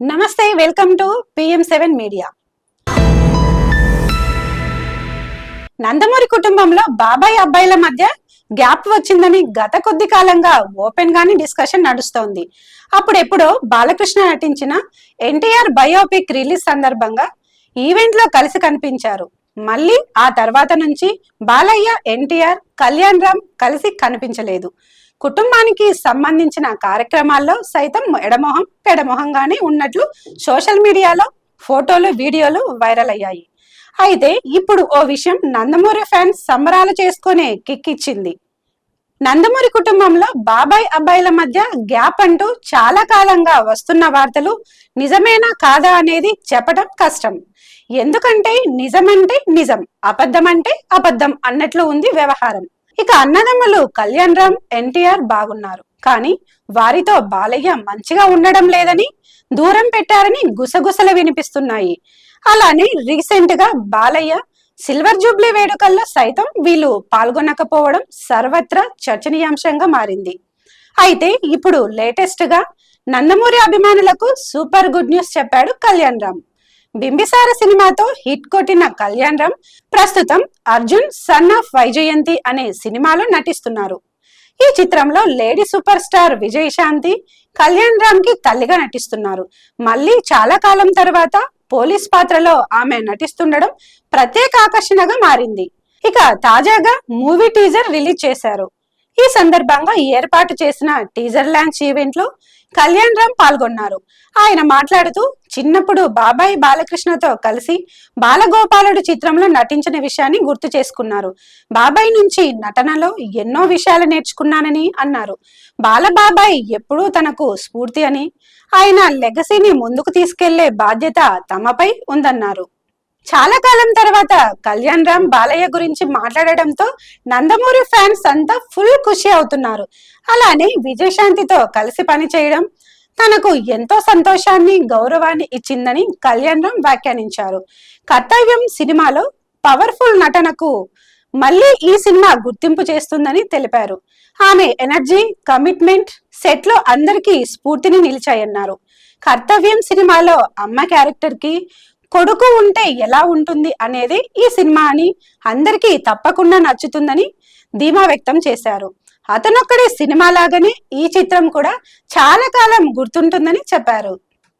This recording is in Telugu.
నమస్తే welcome to PM seven media. Nandamuri కుటుంబంలో బాబాయ్ అబ్బాయిల మధ్య గ్యాప్ వచ్చిందని గత కొద్ది కాలంగా ఓపెన్ గానే డిస్కషన్ నడుస్తోంది. అప్పుడెప్పుడో బాలకృష్ణ నటించిన ఎన్టీఆర్ బయోపిక్ రిలీజ్ సందర్భంగా ఈవెంట్లో కలిసి కనిపించారు. మళ్ళీ ఆ తర్వాత నుంచి బాలయ్య ఎన్టీఆర్ కళ్యాణ్ రామ్ కలిసి కనిపించలేదు. కుటుంబానికి సంబంధించిన కార్యక్రమాల్లో సైతం ఎడమొహం పెడమొహంగానే ఉన్నట్లు సోషల్ మీడియాలో ఫోటోలు వీడియోలు వైరల్ అయ్యాయి. అయితే ఇప్పుడు ఓ విషయం నందమూరి ఫ్యాన్స్ సంబరాలు చేసుకునే కిక్కిచ్చింది. నందమూరి కుటుంబంలో బాబాయ్ అబ్బాయిల మధ్య గ్యాప్ అంటూ చాలా కాలంగా వస్తున్న వార్తలు నిజమేనా కాదా అనేది చెప్పడం కష్టం. ఎందుకంటే నిజమంటే నిజం అబద్ధం అంటే అబద్ధం అన్నట్లు ఉంది వ్యవహారం. ఇక అన్నదమ్ములు కళ్యాణ్ రామ్ ఎన్టీఆర్ బాగున్నారు. కానీ వారితో బాలయ్య మంచిగా ఉండడం లేదని దూరం పెట్టారని గుసగుసలు వినిపిస్తున్నాయి. అలానే రీసెంట్గా బాలయ్య సిల్వర్ జూబ్లీ వేడుకల్లో సైతం వీళ్ళు పాల్గొనకపోవడం సర్వత్రా చర్చనీయాంశంగా మారింది. అయితే ఇప్పుడు లేటెస్ట్గా నందమూరి అభిమానులకు సూపర్ గుడ్ న్యూస్ చెప్పాడు కళ్యాణ్ రామ్. బింబిసార సినిమాతో హిట్ కొట్టిన కళ్యాణ్ రామ్ ప్రస్తుతం అర్జున్ సన్ ఆఫ్ వైజయంతి అనే సినిమాలో నటిస్తున్నారు. ఈ చిత్రంలో lady superstar Vijayashanti Kalyan రామ్కి తల్లిగా నటిస్తున్నారు. మళ్ళీ చాలా కాలం తర్వాత పోలీస్ పాత్రలో ఆమె నటిస్తుండడం ప్రత్యేక ఆకర్షణగా మారింది. ఇక తాజాగా మూవీ టీజర్ రిలీజ్ చేశారు. ఈ సందర్భంగా ఏర్పాటు చేసిన టీజర్ లాంచ్ ఈవెంట్లో కళ్యాణ్ రామ్ పాల్గొన్నారు. ఆయన మాట్లాడుతూ చిన్నప్పుడు బాబాయ్ బాలకృష్ణతో కలిసి బాలగోపాలుడు చిత్రంలో నటించిన విషయాన్ని గుర్తు చేసుకున్నారు. బాబాయ్ నుంచి నటనలో ఎన్నో విషయాలు నేర్చుకున్నానని అన్నారు. బాలబాబాయ్ ఎప్పుడూ తనకు స్ఫూర్తి అని ఆయన లెగసీని ముందుకు తీసుకెళ్ళే బాధ్యత తమపై ఉందన్నారు. చాలా కాలం తర్వాత కళ్యాణ్ రామ్ బాలయ్య గురించి మాట్లాడడంతో నందమూరి ఫ్యాన్స్ అంతా ఫుల్ ఖుషి అవుతున్నారు. అలానే విజయశాంతితో కలిసి పనిచేయడం తనకు ఎంతో సంతోషాన్ని గౌరవాన్ని ఇచ్చిందని కళ్యాణ్ రామ్ వ్యాఖ్యానించారు. కర్తవ్యం సినిమాలో పవర్ఫుల్ నటనకు మళ్ళీ ఈ సినిమా గుర్తింపు చేస్తుందని తెలిపారు. ఆమె ఎనర్జీ కమిట్మెంట్ సెట్లో అందరికీ స్ఫూర్తిని నిలిచాయన్నారు. కర్తవ్యం సినిమాలో అమ్మ క్యారెక్టర్కి కొడుకు ఉంటే ఎలా ఉంటుంది అనేది ఈ సినిమా అని అందరికీ తప్పకుండా నచ్చుతుందని ధీమా వ్యక్తం చేశారు. అతనొక్కడే సినిమా లాగానే ఈ చిత్రం కూడా చాలా కాలం గుర్తుంటుందని చెప్పారు.